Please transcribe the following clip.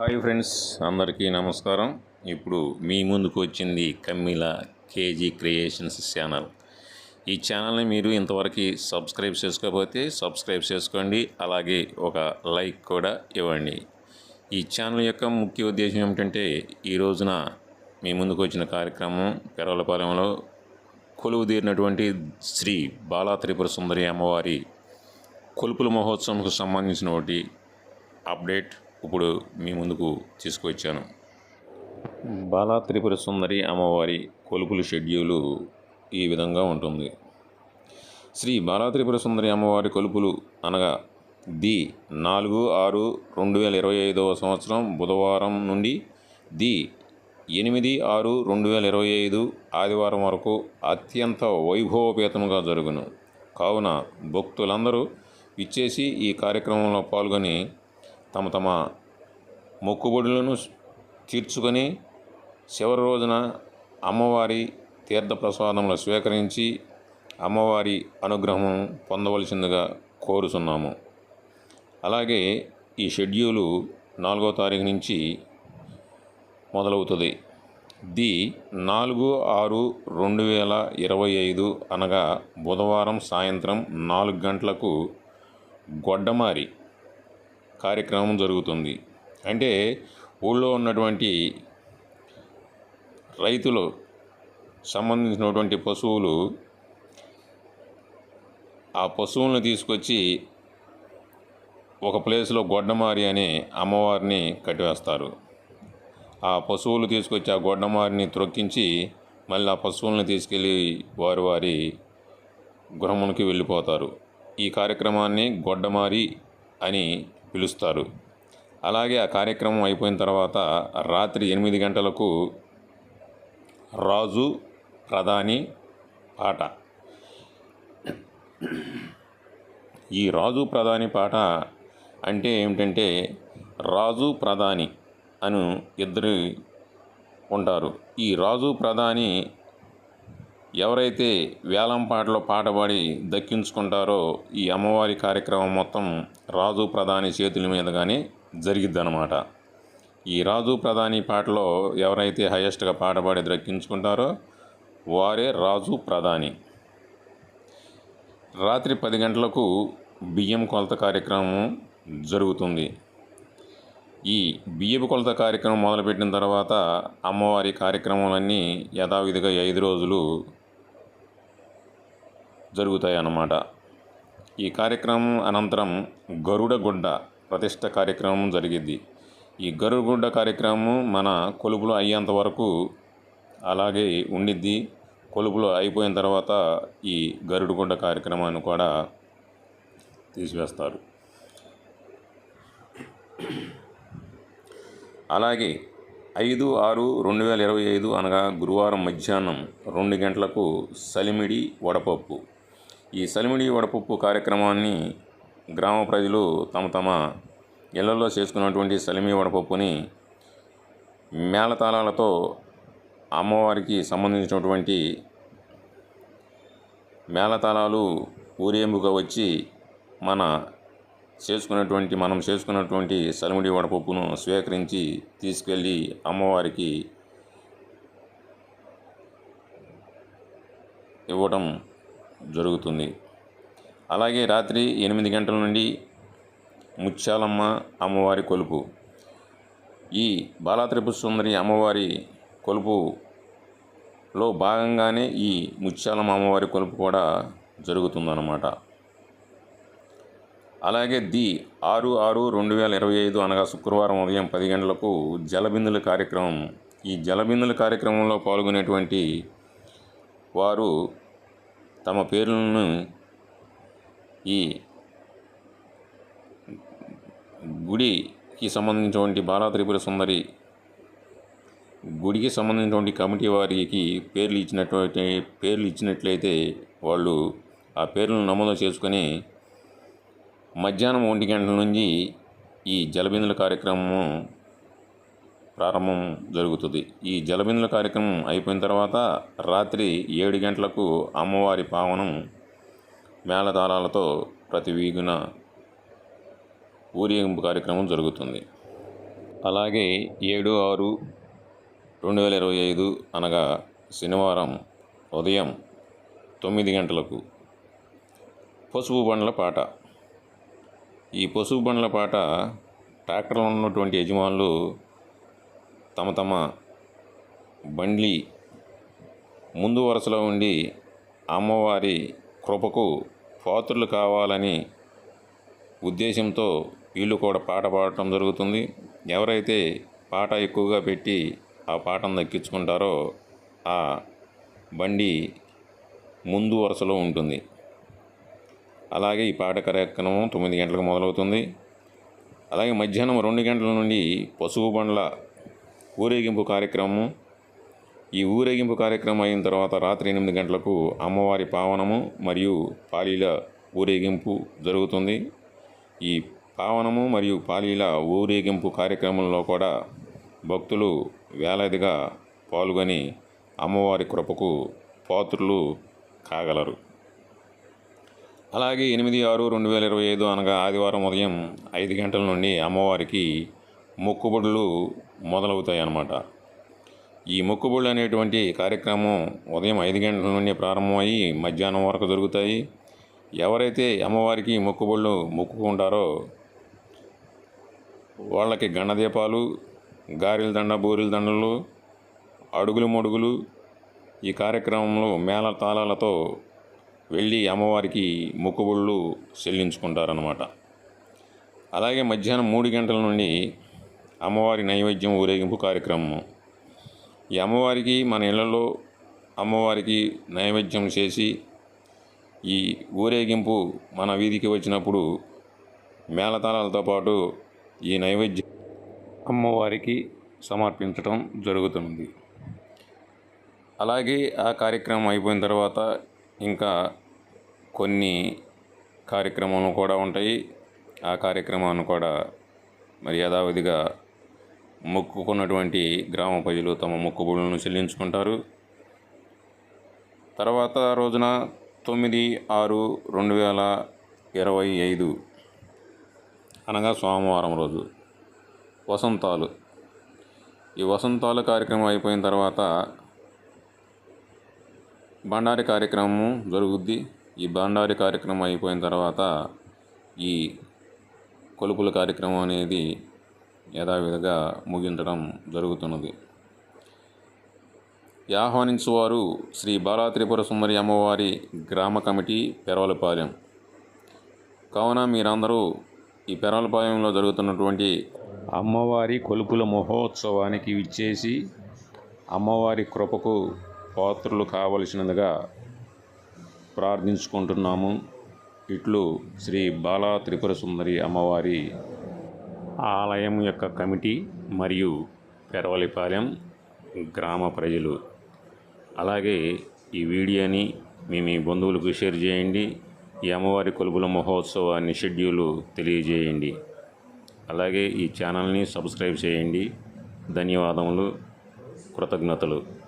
Hi friends అందరికీ నమస్కారం. ఇప్పుడు మీ ముందుకు వచ్చింది కమ్మిల కేజీ క్రియేషన్స్ ఛానల్. ఈ ఛానల్ని మీరు ఇంతవరకు సబ్స్క్రైబ్ చేసుకోకపోతే సబ్స్క్రైబ్ చేసుకోండి అలాగే ఒక లైక్ కూడా ఇవ్వండి. ఈ ఛానల్ యొక్క ముఖ్య ఉద్దేశం ఏమిటంటే ఈ రోజున మీ ముందుకు వచ్చిన కార్యక్రమం పెరవలపాలెంలో కొలువు తీరినటువంటి శ్రీ బాలా త్రిపుర సుందరి అమ్మవారి కొలుపుల మహోత్సవంకు సంబంధించిన ఒకటి అప్డేట్ ఇప్పుడు మీ ముందుకు తీసుకువచ్చాను. బాలా త్రిపుర సుందరి అమ్మవారి కొలుపుల షెడ్యూలు ఈ విధంగా ఉంటుంది. శ్రీ బాలా త్రిపుర సుందరి అమ్మవారి కొలుపులు అనగా ది నాలుగు ఆరు రెండు వేల ఇరవై ఐదవ సంవత్సరం బుధవారం నుండి ది ఎనిమిది ఆరు రెండు వేల ఇరవై ఐదు ఆదివారం వరకు అత్యంత వైభవపేతముగా జరుగును. కావున భక్తులందరూ ఇచ్చేసి ఈ కార్యక్రమంలో పాల్గొని తమ తమ మొక్కుబడులను తీర్చుకొని చివరి రోజున అమ్మవారి తీర్థ ప్రసాదములు స్వీకరించి అమ్మవారి అనుగ్రహం పొందవలసిందిగా కోరుచున్నాము. అలాగే ఈ షెడ్యూలు నాలుగో తారీఖు నుంచి మొదలవుతుంది. ది నాలుగు ఆరు రెండు వేల ఇరవై ఐదు అనగా బుధవారం సాయంత్రం నాలుగు గంటలకు గొడ్డమారి కార్యక్రమం జరుగుతుంది. అంటే ఊళ్ళో ఉన్నటువంటి రైతులు సంబంధించినటువంటి పశువులు ఆ పశువులను తీసుకొచ్చి ఒక ప్లేస్లో గొడ్డమారి అనే అమ్మవారిని కట్టివేస్తారు. ఆ పశువులు తీసుకొచ్చి ఆ గొడ్డమారిని త్రొక్కించి మళ్ళీ ఆ పశువులను తీసుకెళ్ళి వారి వారి గృహమునికి వెళ్ళిపోతారు. ఈ కార్యక్రమాన్ని గొడ్డమారి అని పిలుస్తారు. అలాగే ఆ కార్యక్రమం అయిపోయిన తర్వాత రాత్రి ఎనిమిది గంటలకు రాజు ప్రధాని పాట. ఈ రాజు ప్రధాని పాట అంటే ఏమిటంటే రాజు ప్రధాని అను ఇద్దరు ఉంటారు. ఈ రాజు ప్రధాని ఎవరైతే వేలం పాటలో పాటపాడి దక్కించుకుంటారో ఈ అమ్మవారి కార్యక్రమం మొత్తం రాజు ప్రధాని చేతుల మీదగానే జరిగిద్దనమాట ఈ రాజు ప్రధాని పాటలో ఎవరైతే హయ్యెస్ట్గా పాటపాడి దక్కించుకుంటారో వారే రాజు ప్రధాని. రాత్రి పది గంటలకు బియ్యం కొలత కార్యక్రమం జరుగుతుంది. ఈ బియ్యపు కొలత కార్యక్రమం మొదలుపెట్టిన తర్వాత అమ్మవారి కార్యక్రమాలన్నీ యథావిధిగా ఐదు రోజులు జరుగుతాయి అన్నమాట ఈ కార్యక్రమం అనంతరం గరుడగుండ ప్రతిష్ట కార్యక్రమం జరిగింది ఈ గరుడ కార్యక్రమం మన కొలుపులో అయ్యేంత వరకు అలాగే ఉండిద్ది. కొలుపులో అయిపోయిన తర్వాత ఈ గరుడగుడ్డ కార్యక్రమాన్ని కూడా తీసివేస్తారు. అలాగే ఐదు ఆరు రెండు వేల ఇరవై ఐదు అనగా గురువారం మధ్యాహ్నం రెండు గంటలకు సలిమిడి వడపప్పు ఈ సలిమిడి వడపప్పు కార్యక్రమాన్ని గ్రామ ప్రజలు తమ తమ ఇళ్ళలో చేసుకున్నటువంటి సలిమి వడపప్పుని మేళతాళాలతో అమ్మవారికి సంబంధించినటువంటి మేళతాళాలు ఊరేంపుగా వచ్చి మన చేసుకున్నటువంటి మనం చేసుకున్నటువంటి సలిమిడి వడపప్పును స్వీకరించి తీసుకెళ్ళి అమ్మవారికి ఇవ్వటం జరుగుతుంది. అలాగే రాత్రి ఎనిమిది గంటల నుండి ముత్యాలమ్మ అమ్మవారి కొలుపు. ఈ బాలాత్రిపుసుందరి అమ్మవారి కొలుపులో భాగంగానే ఈ ముత్యాలమ్మ అమ్మవారి కొలుపు కూడా జరుగుతుందన్నమాట. అలాగే ది ఆరు ఆరు రెండు వేల ఇరవై ఐదు అనగా శుక్రవారం ఉదయం పది గంటలకు జలబిందుల కార్యక్రమం. ఈ జలబిందుల కార్యక్రమంలో పాల్గొనేటువంటి వారు తమ పేర్లను ఈ గుడికి సంబంధించినటువంటి బాలాత్రిపుర సుందరి గుడికి సంబంధించినటువంటి కమిటీ వారికి పేర్లు ఇచ్చినటువంటి పేర్లు ఇచ్చినట్లయితే వాళ్ళు ఆ పేర్లను నమోదు చేసుకొని మధ్యాహ్నం ఒంటి గంటల నుంచి ఈ జలబిందుల కార్యక్రమం ప్రారంభం జరుగుతుంది. ఈ జలబిందుల కార్యక్రమం అయిపోయిన తర్వాత రాత్రి ఏడు గంటలకు అమ్మవారి పావనం మేళతాళాలతో ప్రతి వీగున ఊరేగింపు కార్యక్రమం జరుగుతుంది. అలాగే ఏడు ఆరు రెండు వేల ఇరవై ఐదు అనగా శనివారం ఉదయం తొమ్మిది గంటలకు పసుపు బండ్ల పాట. ఈ పసుపు బండ్ల పాట ట్రాక్టర్లో ఉన్నటువంటి యజమానులు తమ తమ బండ్లి ముందు వరుసలో ఉండి అమ్మవారి కృపకు పాత్రులు కావాలని ఉద్దేశంతో వీళ్ళు కూడా పాట పాడటం జరుగుతుంది. ఎవరైతే పాట ఎక్కువగా పెట్టి ఆ పాటను దక్కించుకుంటారో ఆ బండి ముందు వరుసలో ఉంటుంది. అలాగే ఈ పాట కార్యక్రమం తొమ్మిది గంటలకు మొదలవుతుంది. అలాగే మధ్యాహ్నం రెండు గంటల నుండి పశువు బండ్ల ఊరేగింపు కార్యక్రమం ఈ ఊరేగింపు కార్యక్రమం అయిన తర్వాత రాత్రి ఎనిమిది గంటలకు అమ్మవారి పావనము మరియు పాలీల ఊరేగింపు జరుగుతుంది. ఈ పావనము మరియు పాలీల ఊరేగింపు కార్యక్రమంలో కూడా భక్తులు వేలాదిగా పాల్గొని అమ్మవారి కృపకు పాత్రులు కాగలరు. అలాగే ఎనిమిది ఆరు రెండు వేల ఇరవై ఐదు అనగా ఆదివారం ఉదయం ఐదు గంటల నుండి అమ్మవారికి మొక్కుబడులు మొదలవుతాయి అన్నమాట ఈ మొక్కుబడులు అనేటువంటి కార్యక్రమం ఉదయం ఐదు గంటల నుండి ప్రారంభమయ్యి మధ్యాహ్నం వరకు జరుగుతాయి. ఎవరైతే అమ్మవారికి మొక్కుబడులు మొక్కుకుంటారో వాళ్ళకి గండదీపాలు గారెల దండ బూరెల దండలు అడుగులు మడుగులు ఈ కార్యక్రమంలో మేళ తాళాలతో వెళ్ళి అమ్మవారికి మొక్కుబడులు చెల్లించుకుంటారన్నమాట. అలాగే మధ్యాహ్నం మూడు గంటల నుండి అమ్మవారి నైవేద్యం ఊరేగింపు కార్యక్రమం ఈ అమ్మవారికి మన ఇళ్ళలో అమ్మవారికి నైవేద్యం చేసి ఈ ఊరేగింపు మన వీధికి వచ్చినప్పుడు మేళతాళాలతో పాటు ఈ నైవేద్యం అమ్మవారికి సమర్పించడం జరుగుతుంది. అలాగే ఆ కార్యక్రమం అయిపోయిన తర్వాత ఇంకా కొన్ని కార్యక్రమాలు కూడా ఉంటాయి. ఆ కార్యక్రమాన్ని కూడా మరి యథావిధిగా మొక్కుకున్నటువంటి గ్రామ ప్రజలు తమ మొక్కుబడులను చెల్లించుకుంటారు. తర్వాత రోజున తొమ్మిది ఆరు రెండు వేల ఇరవై ఐదు అనగా సోమవారం రోజు వసంతాలు. ఈ వసంతాలు కార్యక్రమం అయిపోయిన తర్వాత బండారి కార్యక్రమం జరుగుద్ది. ఈ బండారి కార్యక్రమం అయిపోయిన తర్వాత ఈ కొలుపుల కార్యక్రమం అనేది యథావిధిగా ముగించడం జరుగుతున్నది. ఆహ్వానించువారు శ్రీ బాలా త్రిపుర సుందరి అమ్మవారి గ్రామ కమిటీ పెరవలపాలెం. కావున మీరందరూ ఈ పెరవలపాలెంలో జరుగుతున్నటువంటి అమ్మవారి కొలుపుల మహోత్సవానికి విచ్చేసి అమ్మవారి కృపకు పాత్రులు కావలసినదిగా ప్రార్థించుకుంటున్నాము. ఇట్లు శ్రీ బాలా త్రిపుర సుందరి అమ్మవారి ఆలయం యొక్క కమిటీ మరియు పెరవలిపాలెం గ్రామ ప్రజలు. అలాగే ఈ వీడియోని మీ మీ బంధువులకు షేర్ చేయండి. ఈ అమ్మవారి కొలుపుల మహోత్సవాన్ని షెడ్యూలు తెలియజేయండి. అలాగే ఈ ఛానల్ని సబ్స్క్రైబ్ చేయండి. ధన్యవాదములు. కృతజ్ఞతలు.